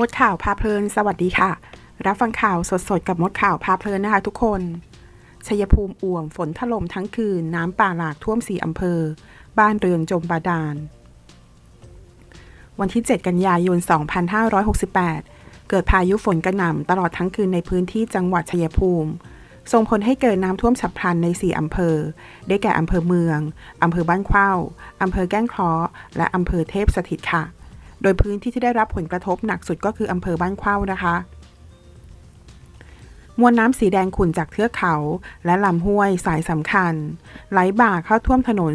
มดข่าวพาเพลิน สวัสดีค่ะ รับฟังข่าวสดๆ กับมดข่าวพาเพลินนะคะทุกคนชัยภูมิอ่วมฝนถล่มทั้งคืน น้ำป่าหลากท่วมสี่อำเภอ บ้านเรือนจมบาดาล วันที่ 7 กันยายน 2568 เกิดพายุฝนกระหน่ำตลอดทั้งคืนในพื้นที่จังหวัดชัยภูมิ ส่งผลให้เกิดน้ำท่วมฉับพลันใน 4 อำเภอ ได้แก่อำเภอเมือง อำเภอบ้านเข้าอำเภอแก้งเคราะห์และอำเภอเทพสถิตค่ะ โดยพื้นที่ที่ได้รับผลกระทบหนักสุดก็คืออำเภอบ้านเข้านะคะ มวลน้ำสีแดงขุ่นจากเทือกเขา และลำห้วยสายสำคัญ ไหลบ่าเข้าท่วมถนน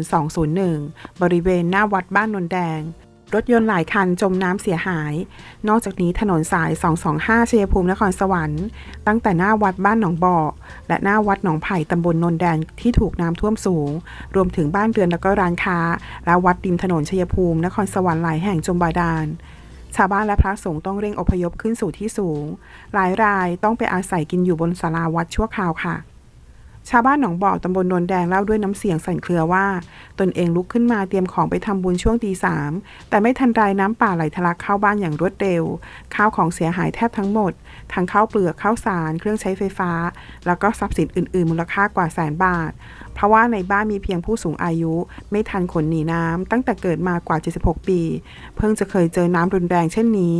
201 บริเวณหน้าวัดบ้านนนแดง รถยนต์หลายคันจมน้ำเสียหาย นอกจากนี้ถนนสาย 225ชัยภูมินครสวรรค์ ตั้งแต่หน้าวัดบ้านหนองบ่อ และหน้าวัดหนองไผ่ตำบลนนแดงที่ถูกน้ำท่วมสูง รวมถึงบ้านเรือนและก็ร้านค้า และวัดริมถนนชัยภูมินครสวรรค์หลายแห่งจมบาดาลชาวบ้านและพระสงฆ์ต้องเร่งอพยพขึ้นสู่ที่สูง หลายรายต้องไปอาศัยกินอยู่บนศาลาวัดชั่วคราวค่ะ ชาวบ้านหนองบ่อตำบลนนแดงเล่าด้วยน้ำเสียงสั่นเครือว่า ตนเองลุกขึ้นมาเตรียมของไปทำบุญช่วงตีสามแต่ไม่ทันไรน้ำป่าไหลทะลักเข้าบ้านอย่างรวดเร็ว ข้าวของเสียหายแทบทั้งหมด ทั้งข้าวเปลือกข้าวสาร เครื่องใช้ไฟฟ้า แล้วก็ทรัพย์สินอื่น ๆ มูลค่ากว่าแสนบาท เพราะว่าในบ้านมีเพียงผู้สูงอายุ ไม่ทันขนหนีน้ำตั้งแต่เกิดมากว่า 76 ปี เพิ่งจะเคยเจอน้ำรุนแรงเช่นนี้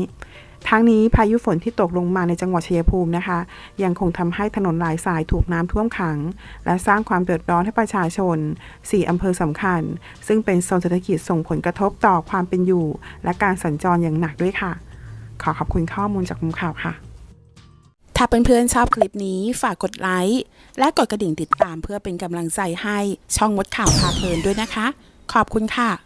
ทั้งนี้พายุฝนที่ตกลงมาในจังหวัดชัยภูมินะคะ ยังคงทำให้ถนนหลายสายถูกน้ำท่วมขัง และสร้างความเดือดร้อนให้ประชาชน 4อำเภอสำคัญ ซึ่งเป็นโซนเศรษฐกิจส่งผลกระทบต่อความเป็นอยู่ และการสัญจรอย่างหนักด้วยค่ะ ขอขอบคุณข้อมูลจากมุมข่าวค่ะ ถ้าเพื่อนๆชอบคลิปนี้ฝากกดไลค์และกดกระดิ่งติดตามเพื่อเป็นกำลังใจให้ช่องมดข่าวพาเพลินด้วยนะคะ ขอบคุณค่ะ